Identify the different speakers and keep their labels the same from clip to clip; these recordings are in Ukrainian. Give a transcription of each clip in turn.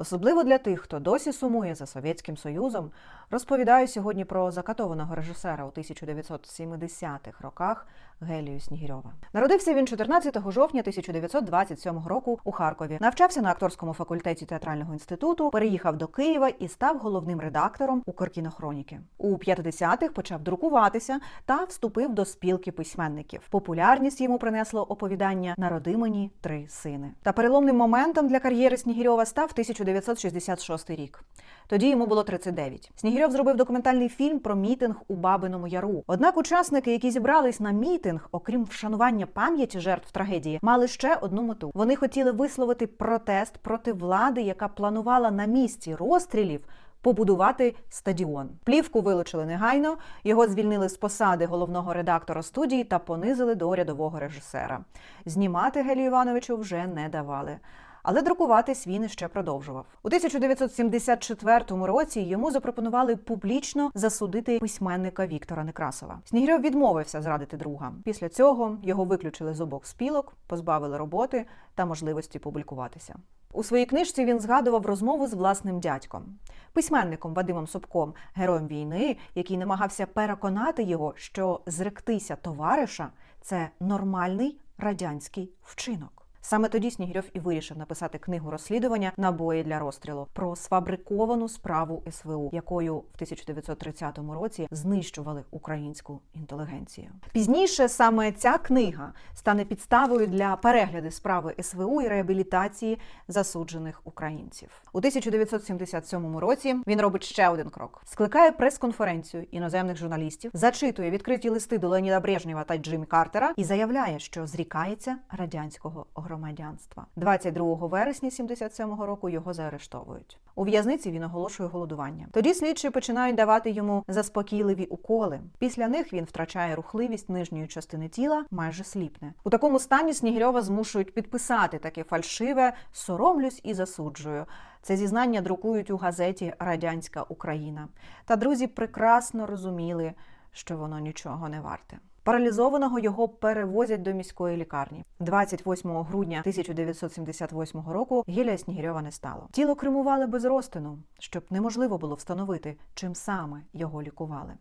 Speaker 1: Особливо для тих, хто досі сумує за Совєтським Союзом, розповідаю сьогодні про закатованого режисера у 1970-х роках Гелію Снігірьова. Народився він 14 жовтня 1927 року у Харкові. Навчався на акторському факультеті театрального інституту, переїхав до Києва і став головним редактором у Картінохроніки. У 50-х почав друкуватися та вступив до спілки письменників. Популярність йому принесло оповідання Народи мені три сини. Та переломним моментом для кар'єри Снігірьова став 1966 рік. Тоді йому було 39. Снігірьов зробив документальний фільм про мітинг у Бабиному Яру. Однак учасники, які зібрались на мітинг, окрім вшанування пам'яті жертв трагедії, мали ще одну мету. Вони хотіли висловити протест проти влади, яка планувала на місці розстрілів. Побудувати стадіон. Плівку вилучили негайно. Його звільнили з посади головного редактора студії та понизили до рядового режисера. Знімати Гелію Івановичу вже не давали. Але друкуватись він іще продовжував. У 1974 році йому запропонували публічно засудити письменника Віктора Некрасова. Снігирьов відмовився зрадити друга. Після цього його виключили з обох спілок, позбавили роботи та можливості публікуватися. У своїй книжці він згадував розмову з власним дядьком, письменником Вадимом Собком, героєм війни, який намагався переконати його, що зректися товариша це нормальний радянський вчинок. Саме тоді Снігирьов і вирішив написати книгу розслідування набої для розстрілу про сфабриковану справу СВУ, якою в 1930 році знищували українську інтелігенцію. Пізніше саме ця книга стане підставою для перегляду справи СВУ і реабілітації засуджених українців. У 1977 році він робить ще один крок: скликає прес-конференцію іноземних журналістів, зачитує відкриті листи до Леоніда Брежнєва та Джиммі Картера і заявляє, що зрікається радянського громадянства. 22 вересня 77-го року його заарештовують. У в'язниці він оголошує голодування. Тоді слідчі починають давати йому заспокійливі уколи. Після них він втрачає рухливість нижньої частини тіла, майже сліпне. У такому стані Снігирьова змушують підписати таке фальшиве соромлюсь і засуджую. Це зізнання друкують у газеті Радянська Україна. Та друзі прекрасно розуміли, що воно нічого не варте. Паралізованого його перевозять до міської лікарні. 28 грудня 1978 року Гілія Снігирьова не стало. Тіло кремували без розтину, щоб неможливо було встановити, чим саме його лікували.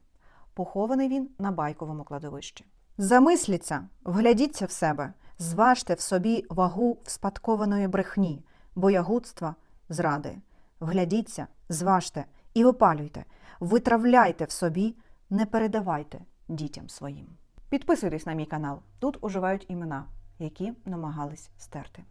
Speaker 1: Похований він на байковому кладовищі. Замисліться, вглядіться в себе, зважте в собі вагу вспадкованої брехні, боягудства, зради. Вглядіться, зважте і випалюйте, витравляйте в собі, не передавайте дітям своїм. Підписуйтесь на мій канал. Тут уживають імена, які намагались стерти.